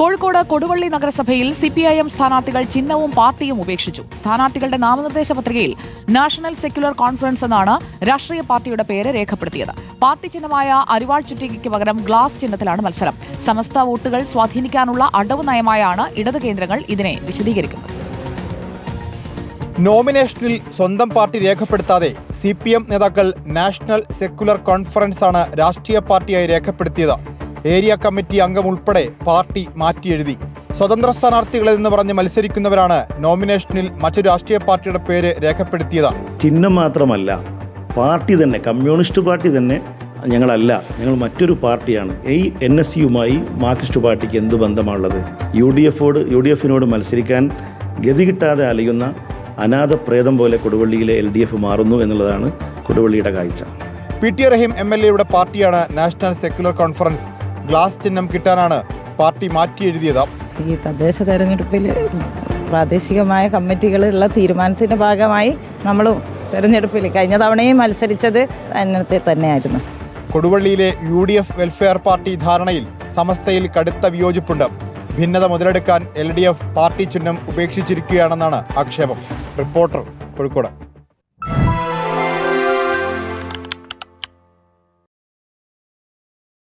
കോഴിക്കോട് കൊടുവള്ളി നഗരസഭയിൽ സിപിഐഎം സ്ഥാനാർത്ഥികൾ ചിഹ്നവും പാർട്ടിയും ഉപേക്ഷിച്ചു. സ്ഥാനാർത്ഥികളുടെ നാമനിർദ്ദേശ പത്രികയിൽ നാഷണൽ സെക്യുലർ കോൺഫറൻസ് എന്നാണ് രാഷ്ട്രീയ പാർട്ടിയുടെ പേര് രേഖപ്പെടുത്തിയത്. പാർട്ടി ചിഹ്നമായ അരിവാൾ ചുറ്റികയ്ക്ക് പകരം ഗ്ലാസ് ചിഹ്നത്തിലാണ് മത്സരം. സമസ്ത വോട്ടുകൾ സ്വാധീനിക്കാനുള്ള അടവ് നയമായാണ് ഇടത് കേന്ദ്രങ്ങൾ ഇതിനെ വിശദീകരിക്കുന്നത്. നോമിനേഷനിൽ സ്വന്തം പാർട്ടി രേഖപ്പെടുത്താതെ സി പി എം നേതാക്കൾ നാഷണൽ സെക്യുലർ കോൺഫറൻസ് ആണ് രാഷ്ട്രീയ പാർട്ടിയായി രേഖപ്പെടുത്തിയത്. ഏരിയ കമ്മിറ്റി അംഗം ഉൾപ്പെടെ പാർട്ടി മാറ്റിയെഴുതി. സ്വതന്ത്ര സ്ഥാനാർത്ഥികളിൽ നിന്ന് പറഞ്ഞ് മത്സരിക്കുന്നവരാണ് നോമിനേഷനിൽ മറ്റു രാഷ്ട്രീയ പാർട്ടിയുടെ പേര് രേഖപ്പെടുത്തിയത്. ചിഹ്നം മാത്രമല്ല പാർട്ടി തന്നെ കമ്മ്യൂണിസ്റ്റ് പാർട്ടി തന്നെ ഞങ്ങളല്ല ഞങ്ങൾ മറ്റൊരു പാർട്ടിയാണ്. ഈ എൻ എസ് യുമായി മാർക്സിസ്റ്റ് പാർട്ടിക്ക് എന്ത് ബന്ധമാണുള്ളത്? യു ഡി എഫോട് യു ഡി എഫിനോട് മത്സരിക്കാൻ ഗതി കിട്ടാതെ അലയുന്ന അനാഥ പ്രേതം പോലെ കൊടുവള്ളിയിലെ എൽ ഡി എഫ് മാറുന്നു എന്നുള്ളതാണ് കൊടുവള്ളിയുടെ കാഴ്ച. P T Rahim M L എയുടെ പാർട്ടിയാണ് നാഷണൽ സെക്യുലർ കോൺഫറൻസ്. ഗ്ലാസ് ചിഹ്നം കിട്ടാനാണ് പാർട്ടി മാറ്റിയെഴുതിയത് ഈ തദ്ദേശ തെരഞ്ഞെടുപ്പിൽ പ്രാദേശികമായ കമ്മിറ്റികളുള്ള തീരുമാനത്തിന്റെ ഭാഗമായി നമ്മൾ തെരഞ്ഞെടുപ്പിൽ കഴിഞ്ഞ തവണയും മത്സരിച്ചത് അന്നത്തെ തന്നെയായിരുന്നു. കൊടുവള്ളിയിലെ U D F welfare party ധാരണയിൽ സമസ്തയിൽ കടുത്ത വിയോജിപ്പുണ്ട്. ഭിന്നത മുതലെടുക്കാൻ എൽ ഡി എഫ് പാർട്ടി ചിഹ്നം ഉപേക്ഷിച്ചിരിക്കുകയാണെന്നാണ് ആക്ഷേപം. റിപ്പോർട്ടർ കോഴിക്കോട്.